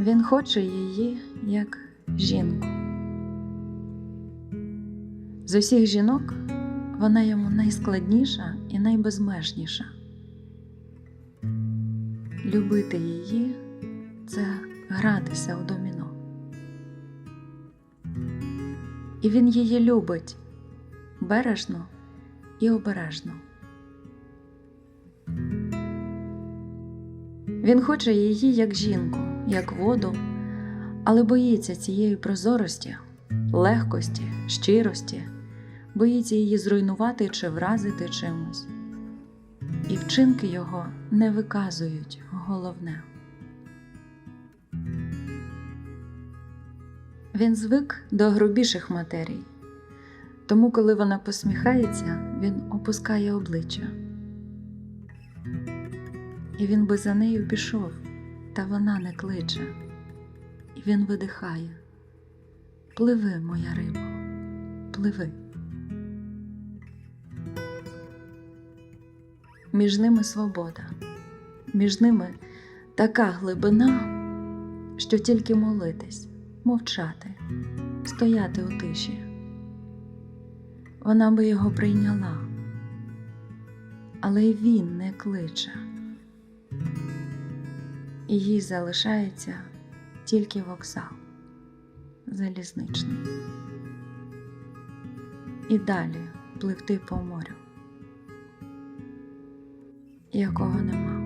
Він хоче її як жінку. З усіх жінок вона йому найскладніша і найбезмежніша. Любити її це гратися у доміно. І він її любить бережно і обережно. Він хоче її як жінку, як воду, але боїться цієї прозорості, легкості, щирості, боїться її зруйнувати чи вразити чимось. І вчинки його не виказують головне. Він звик до грубіших матерій, тому, коли вона посміхається, він опускає обличчя. І він би за нею пішов, та вона не кличе, і він видихає. Пливи, моя рибо, пливи. Між ними свобода, між ними така глибина, що тільки молитись, мовчати, стояти у тиші. Вона би його прийняла, але й він не кличе і їй залишається тільки вокзал залізничний. І далі пливти по морю, якого нема.